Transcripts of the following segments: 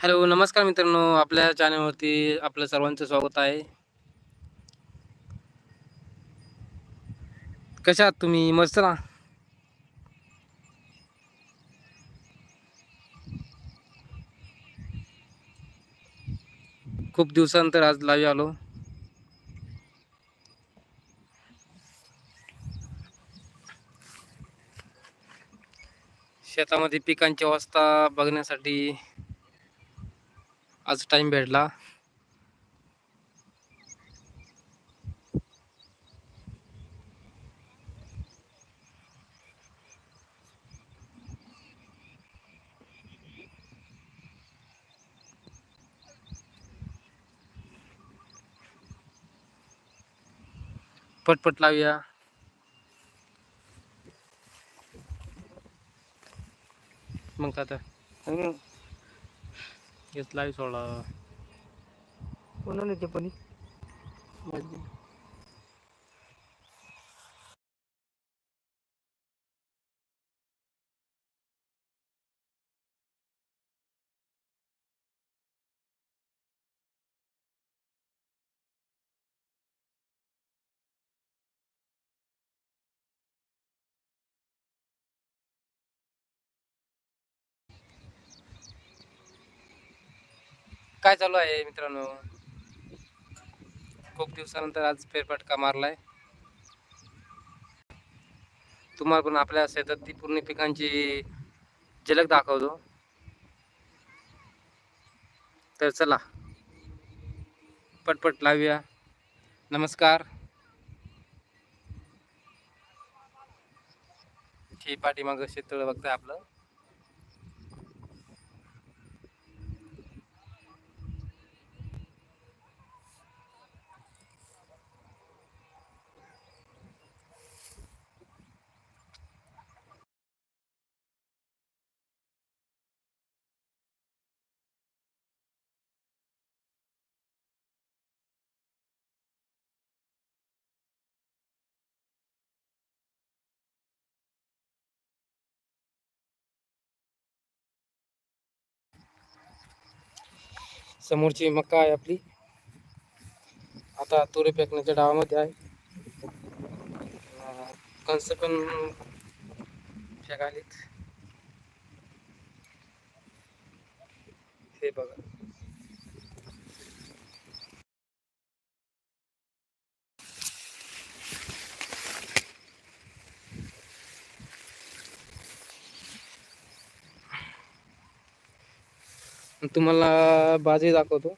Hello नमस्कार मित्रांनो. आपल्या चॅनलवरती आपलं सर्वांचं स्वागत आहे. कशा आहात तुम्ही? मस्त ना? खूप दिवसानंतर आज लावी आलो. शेतामध्ये पिकांची अवस्था बघण्यासाठी आज टाइम भेटला. पटपट लावूया. मग काय आता हेच लावी सोडा कोणाला ते पण? काय चालू आहे मित्रांनो? खूप दिवसानंतर आज फेरफटका मारलाय. तुम्हाला पण आपल्या शेतात ती पूर्ण पिकांची झलक दाखवतो. तर चला पटपट लावूया. नमस्कार. ही पाठीमागं शेततळ बघताय आपलं. समोरची मक्का आहे आपली. आता तुरे फेकण्याच्या डावामध्ये आहे. कंस पण फेकालीत हे बघा. तुम्हाला बाजी दाखवतो.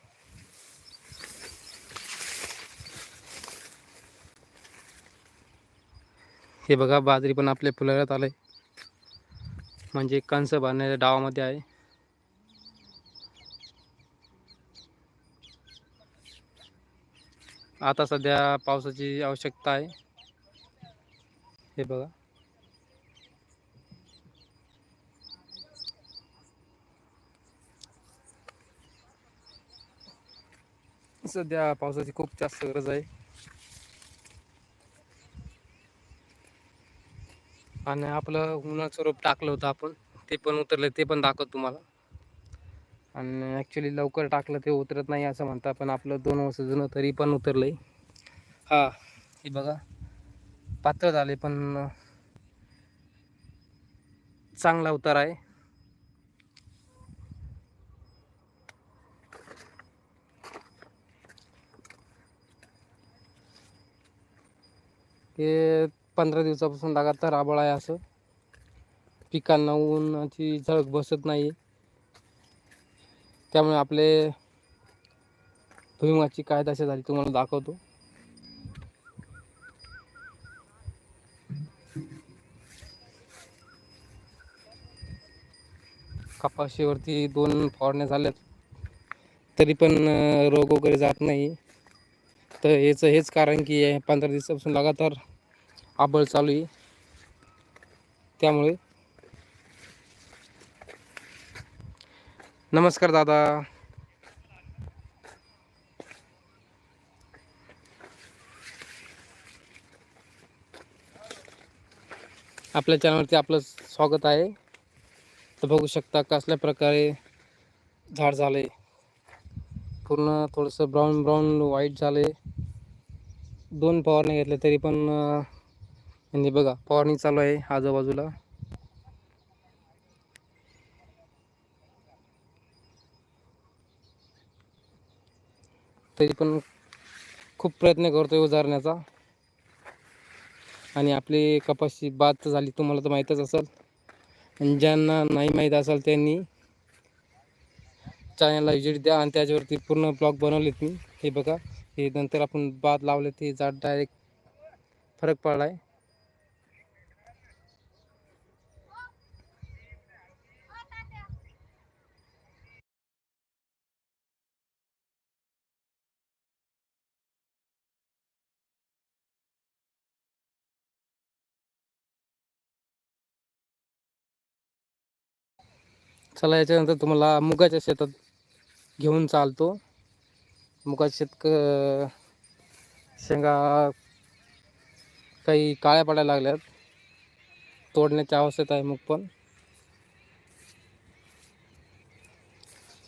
हे बघा बाजरी पण आपल्या फुलाऱ्यात आहे म्हणजे कंस बांधण्याच्या डावामध्ये आहे. आता सध्या पावसाची आवश्यकता आहे. हे बघा. सध्या पावसाची खूप जास्त गरज आहे. आणि आपलं उन्हाचं रोप टाकलं होतं आपण ते पण उतरलं ते पण दाखवतो तुम्हाला. आणि ॲक्च्युली लवकर टाकलं ते उतरत नाही असं म्हणता पण आपलं दोन वर्ष जुनं तरी पण उतरलं आहे हां हे बघा. पातळ झाले पण चांगला उतार आहे. हे पंधरा दिवसापासून लगातार आबळ आहे असं. पिकांना उन्हाची झळक बसत नाही त्यामुळे आपले भुईमाची काय दशा झाली तुम्हाला दाखवतो. कपाशीवरती दोन फवारण्या झाल्यात. तरी पण रोग वगैरे जात नाही. तर याचं हेच कारण की पंधरा दिवसापासून लगातार आबळ चालू आहे. त्यामुळे. नमस्कार दादा. आपल्या चॅनलवरती आपलं स्वागत आहे. तर बघू शकता कसल्या प्रकारे झाड झाले पूर्ण थोडंसं ब्राऊन ब्राऊन व्हाईट झाले दोन फवारणी घेतल्या तरी पण आणि म्हणजे बघा फवारणी चालू आहे आजूबाजूला. तरी पण खूप प्रयत्न करतोय उजारण्याचा आणि आपली कपाशी बाद तर झाली तुम्हाला तर माहीतच असेल. आणि ज्यांना नाही माहीत असेल त्यांनी चॅनलला विजिट द्या आणि त्याच्यावरती पूर्ण ब्लॉग बनवलेत मी. हे बघा हे नंतर आपण बाद लावले ते झाड डायरेक्ट फरक पडला आहे चला याच्यानंतर तुम्हाला मुगाच्या शेतात घेऊन चालतो. मुगाच्या शेतक शेंगा काही काळ्या पडायला लागल्यात. तोडण्याची आवश्यकता आहे मग पण.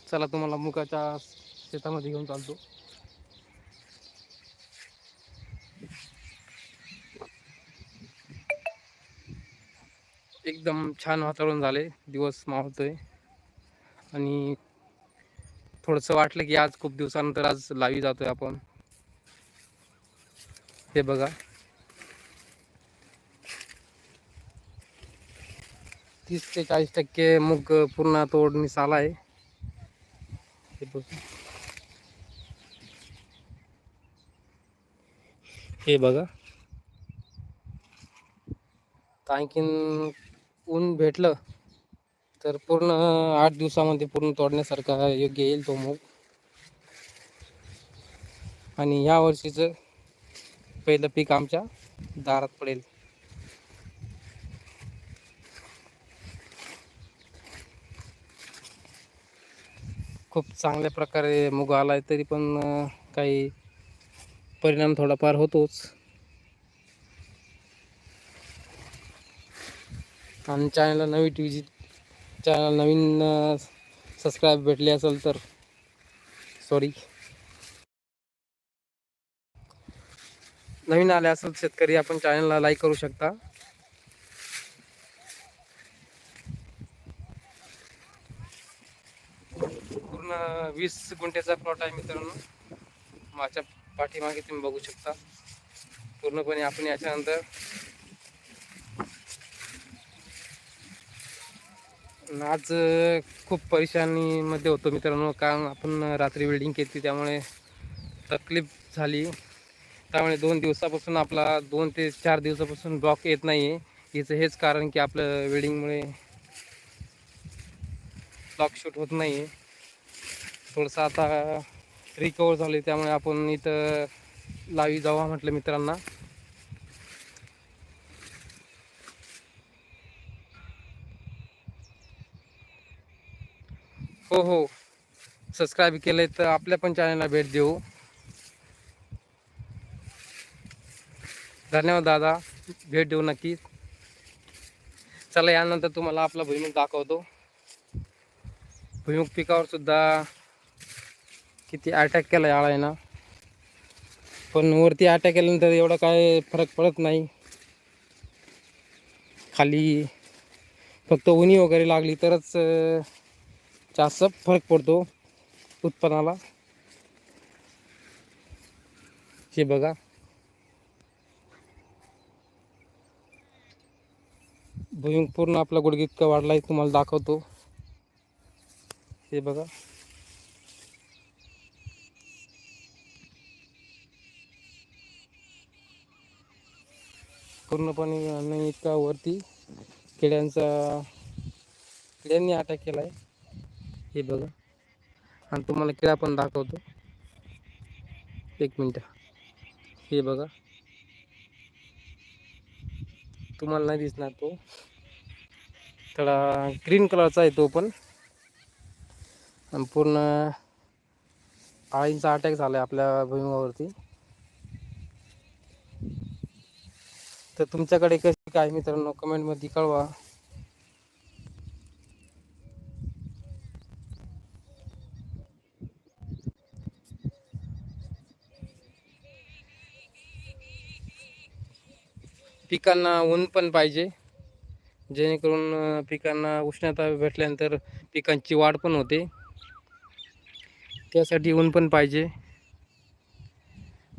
चला तुम्हाला मुगाच्या शेतामध्ये घेऊन चालतो. एकदम छान वातावरण झाले. दिवस मावतोय आणि थोडंसं वाटलं की आज खूप दिवसानंतर आज लावी जातोय आपण. हे बघा. तीस ते चाळीस टक्के मूग पूर्ण तोडणीस आला आहे. हे बघा. हे बघा. आणखीन ऊन भेटलं. तर पूर्ण आठ दिवसामध्ये पूर्ण तोडण्यासारखा योग्य येईल तो मूग. आणि या वर्षीचं पहिलं पीक आमच्या दारात पडेल. खूप चांगल्या प्रकारे मूग आहे तरी पण काही परिणाम थोडाफार होतोच. आणि चॅनलला नवी विजिट चॅनल नवीन सबस्क्राईब भेटले असेल तर सॉरी नवीन आले असेल शेतकरी आपण चॅनलला लाईक करू शकता. पूर्ण वीस गुंठ्याचा प्लॉट आहे मित्रांनो. माझ्या पाठीमागे तुम्ही बघू शकता. पूर्णपणे आपण याच्यानंतर आज खूप परेशानीमध्ये होतो मित्रांनो कारण आपण रात्री वेल्डिंग केली त्यामुळे तकलीफ झाली. त्यामुळे दोन दिवसापासून आपला दोन ते चार दिवसापासून ब्लॉक येत नाही आहे हिचं हेच कारण की आपलं वेल्डिंगमुळे ब्लॉक शूट होत नाही आहे थोडंसं आता रिकवर झाले त्यामुळे आपण इथं लावी जावा म्हटलं मित्रांना. हो हो. सबस्क्राईब केलंय तर आपल्या पण चॅनलला भेट देऊ. धन्यवाद दादा. भेट देऊ नक्की. चला यानंतर तुम्हाला आपला भुईमुग दाखवतो. भुईमुग पिकावर सुद्धा किती अटॅक केला आळा आहे ना. पण वरती अटॅक केल्यानंतर एवढा काय फरक पडत नाही. खाली फक्त उनी वगैरे लागली तरच जास्त फरक पडतो उत्पन्नाला. हे बघा. भुईंग पूर्ण आपला गुडघे इतका वाढला आहे तुम्हाला दाखवतो. हे बघा. पूर्णपणे नाही इतका वरती किड्यांचा किड्यांनी अटॅक केला आहे हे बघा. आणि तुम्हाला किडा पण दाखवतो. एक मिनिट. हे बघा. तुम्हाला नाही दिसणार तो. थोडा ग्रीन कलरचा आहे तो पण. आणि पूर्ण आळींचा अटॅक झाला आहे आपल्या भुईमुगावरती. तर तुमच्याकडे कशी काय मित्रांनो? कमेंटमध्ये कळवा. पिकांना ऊन पण पाहिजे. जेणेकरून पिकांना उष्णता भेटल्यानंतर पिकांची वाढ पण होते. त्यासाठी ऊन पण पाहिजे.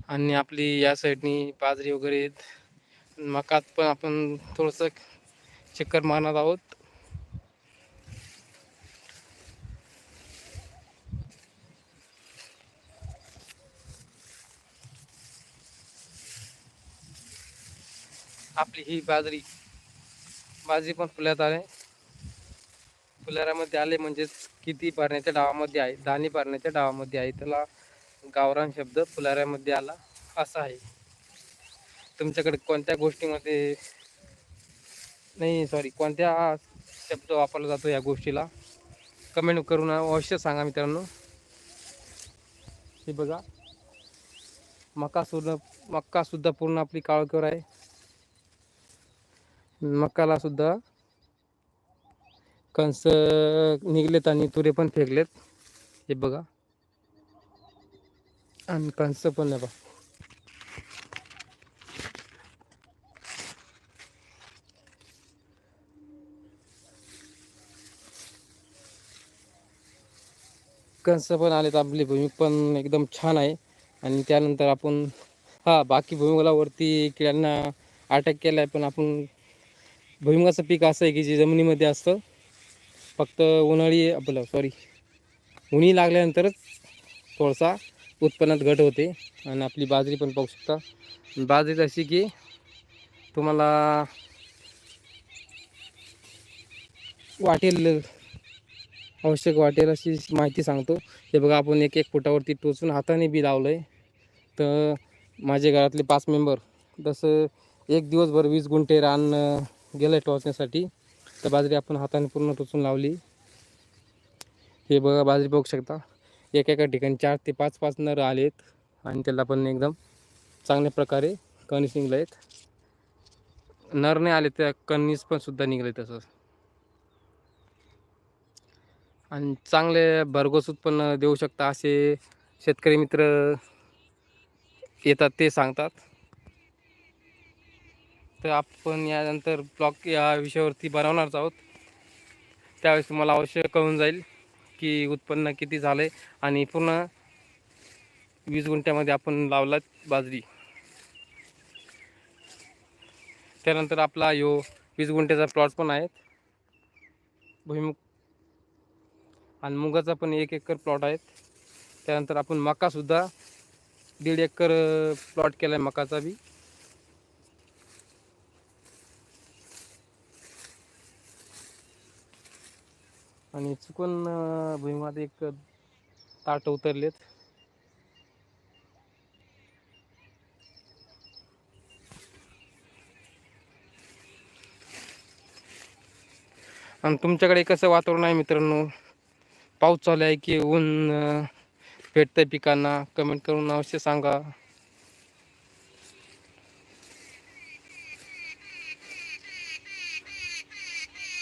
आणि आपली या साईडनी बाजरी वगैरे मकात पण आपण थोडंसं चक्कर मारणार आहोत. आपली ही बाजरी बाजरी पण फुल्यात आले फुलाऱ्यामध्ये आले म्हणजेच किती पारण्याच्या डावामध्ये आहे दाणे पारण्याच्या डावामध्ये आहे त्याला गावरान शब्द फुलाऱ्यामध्ये आला असा आहे. तुमच्याकडे कोणत्या गोष्टीमध्ये नाही सॉरी कोणत्या शब्द वापरला जातो या गोष्टीला? कमेंट करून अवश्य सांगा मित्रांनो. हे बघा मका सुद्धा मक्कासुद्धा पूर्ण आपली काळकर आहे. मकाला सुद्धा कंस निघलेत आणि तुरे पण फेकलेत. हे बघा. आणि कंस पण आहे बघा. कंस पण आलेत. आपली भूमी पण एकदम छान आहे. आणि त्यानंतर आपण हा बाकी भुईमुगाला वरती किड्यांना अटॅक केला आहे पण आपण भुईमुगाचं पीक असं आहे की जे जमिनीमध्ये असतं फक्त उन्हाळी आपलं सॉरी उन्ही लागल्यानंतरच थोडासा उत्पन्नात घट होते आणि आपली बाजरी पण पाहू शकता. बाजरी अशी की तुम्हाला वाटेल आवश्यक वाटेल अशी माहिती सांगतो. हे बघा आपण एक एक फुटावरती टोचून हाताने बी लावलं आहे तर माझ्या घरातले पाच मेंबर तसं एक दिवसभर वीस गुंठे रान अं, आहे टोचण्यासाठी. तर बाजरी आपण हाताने पूर्ण टोचून लावली. हे बघा बाजरी बघू शकता. एका एका ठिकाणी चार ते पाच पाच नर आलेत. आणि त्याला पण एकदम चांगल्या प्रकारे कणीस निघले आहेत. नर नाही आले त्या कणीस पण सुद्धा निघले तसंच आणि चांगले भरघोस उत्पन्न देऊ शकता असे शेतकरी मित्र येतात ते सांगतात. तर आपण यानंतर ब्लॉग या विषयावरती बनवणारच आहोत. त्यावेळेस तुम्हाला अवश्य कळून जाईल की उत्पन्न किती झालं आहे आणि पूर्ण वीस गुंठ्यामध्ये आपण लावलात बाजरी. त्यानंतर आपला यो वीस गुंठ्याचा प्लॉट पण आहे. भुईमुग आणि मुगाचा पण एक एकर प्लॉट आहेत त्यानंतर आपण मकासुद्धा दीड एकर प्लॉट केला आहे मकाचा बी. आणि चुकून भुईमात एक ताट उतरलेत. आणि तुमच्याकडे कसं वातावरण आहे मित्रांनो? पाऊस चालू आहे की ऊन भेटतंय पिकांना? कमेंट करून अवश्य सांगा.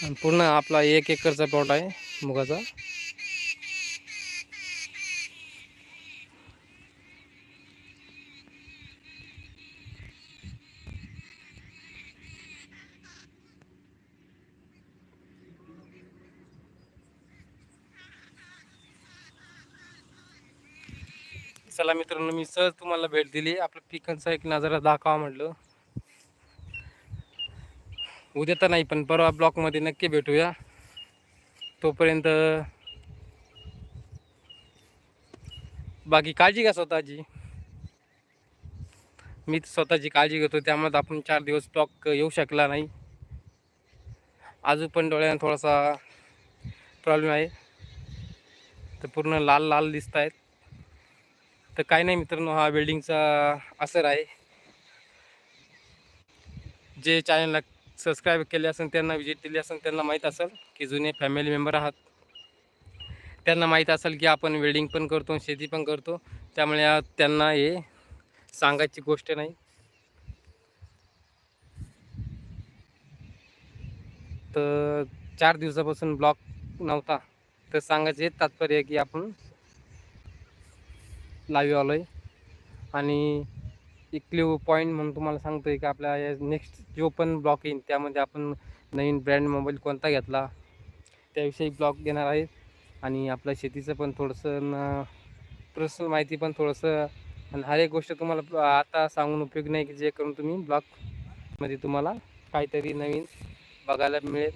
आणि पूर्ण आपला एक एकरचा प्लॉट आहे. मुगाचा? चला मित्रांनो मी सहज तुम्हाला भेट दिली. आपल्या पिकांचा एक नजारा दाखवा म्हटलं. उद्या तर नाही पण परवा ब्लॉकमध्ये नक्की भेटूया. तोपर्यंत बाकी काळजी घ्या स्वतःची. मी स्वतःची काळजी घेतो त्यामुळे आपण चार दिवस स्टॉक येऊ शकला नाही. अजून पण डोळ्यानं थोडासा प्रॉब्लेम आहे. तर पूर्ण लाल लाल दिसत आहेत. तर काही नाही मित्रांनो हा वेल्डिंगचा असर आहे. जे चॅनलला सबस्क्राईब केले असेल त्यांना विजिट दिली असेल त्यांना माहीत असेल की जुने फॅमिली मेंबर आहात. त्यांना माहीत असेल की आपण वेल्डिंग पण करतो शेती पण करतो. त्यामुळे त्यांना हे सांगायची गोष्ट नाही. तर चार दिवसापासून ब्लॉक नव्हता. तर सांगायचे तात्पर्य आहे की आपण लावी आलो आहे आणि एक क्लिव पॉईंट म्हणून तुम्हाला सांगतोय की आपल्या या नेक्स्ट जो पण ब्लॉग येईल त्यामध्ये आपण नवीन ब्रँड मोबाईल कोणता घेतला त्याविषयी ब्लॉग घेणार आहे. आणि आपल्या शेतीचं पण थोडंसं पर्सनल माहिती पण थोडंसं आणि हर एक गोष्ट तुम्हाला आता सांगून उपयोग नाही की जे करून तुम्ही ब्लॉगमध्ये तुम्हाला काहीतरी नवीन बघायला मिळेल.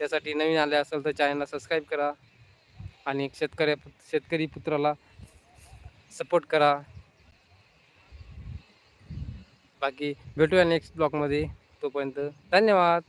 त्यासाठी नवीन आले असेल तर चॅनलला सबस्क्राईब करा. आणि एक शेतकऱ्या शेतकरी पुत्राला सपोर्ट करा. बाकी भेटूया नेक्स्ट ब्लॉगमध्ये तोपर्यंत धन्यवाद.